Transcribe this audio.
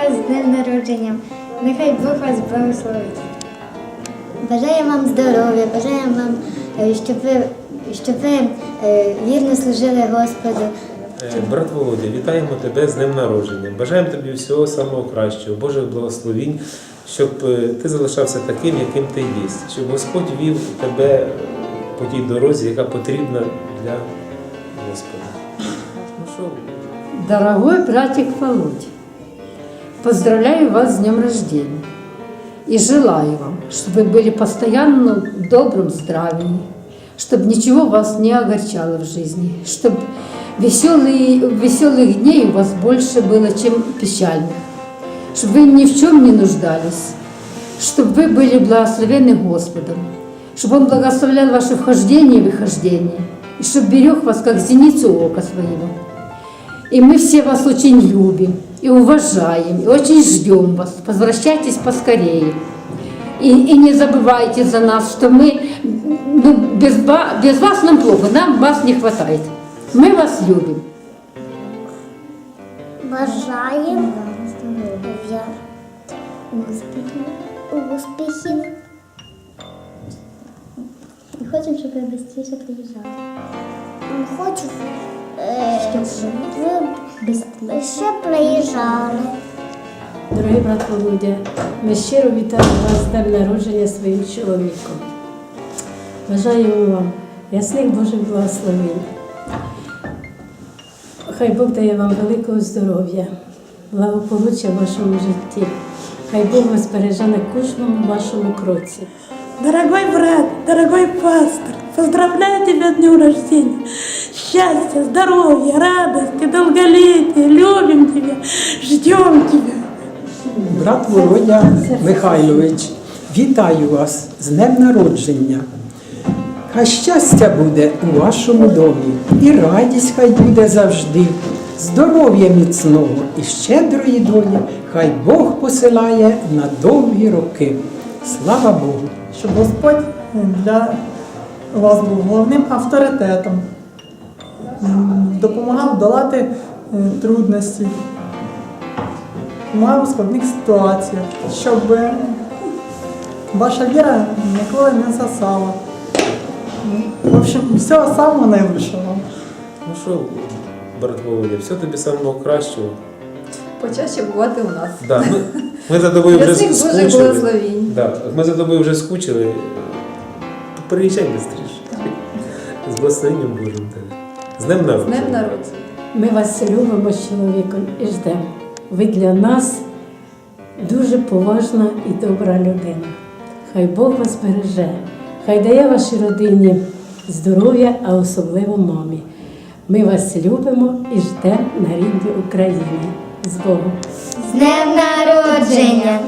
вас з днем народження. Нехай Бог вас благословить. Бажаємо вам здоров'я, бажаємо вам, е, щоб ви, щоб ви е, вірно служили Господу. Е, Брат Володя, вітаємо тебе з днем народження. Бажаємо тобі всього самого кращого, Божих благословінь, щоб ти залишався таким, яким ти є, щоб Господь вів тебе по тій дорозі, яка потрібна для Господа. Ну що, Дорогой братик Володя, поздравляю вас с днем рождения и желаю вам, чтобы вы были постоянно в добром здравии, чтобы ничего вас не огорчало в жизни, чтобы веселые, веселых дней у вас больше было, чем печальных, чтобы вы ни в чем не нуждались, чтобы вы были благословены Господом, чтобы Он благословлял ваше вхождение и выхождение, и чтобы берег вас, как зеницу ока своего. И мы все вас очень любим и уважаем, и очень ждем вас. Возвращайтесь поскорее. И, и не забывайте за нас, что мы, ну, без, ва- без вас нам плохо, нам вас не хватает. Мы вас любим. Бажаємо здоров'я, успіхів, успіхів. І хочемо, щоб ви швидше приїжджали. Хочу, щоб ви ще приїжджали. Дорогий брат Володя, ми щиро вітаємо вас з днем народження своїм чоловіком. Бажаємо вам ясних Божих благословень. Хай Бог дає вам великого здоров'я, благополуччя в вашому житті. Хай Бог вас береже на кожному вашому кроці. Дорогой брат, дорогой пастор, поздравляю тебя с днем рождения. Счастья, здоровья, радости, долголетия. Любим тебя, ждем тебя. Брат Володя Михайлович, вітаю вас з днем народження. Хай щастя буде у вашому домі, і радість хай буде завжди, здоров'я міцного і щедрої долі, хай Бог посилає на довгі роки. Слава Богу! Щоб Господь для вас був головним авторитетом, допомагав долати е, трудності, допомагав у складних ситуаціях, щоб е, ваша віра ніколи не засала. В общем, всього самого найвищого. ну що, брат Володя, все тобі самого кращого. Почаще бувати у нас. Да, ми, ми за тобою вже скучили. Да, ми за тобою вже скучили. Приїжджай швидше. З благословенням Божим тебе. З днем З народження. днем народження. Ми вас любимо з чоловіком і ждемо. Ви для нас дуже поважна і добра людина. Хай Бог вас береже, хай дає вашій родині здоров'я, а особливо мамі. Ми вас любимо і ждемо на рідній Україні з Богом. З днем народження!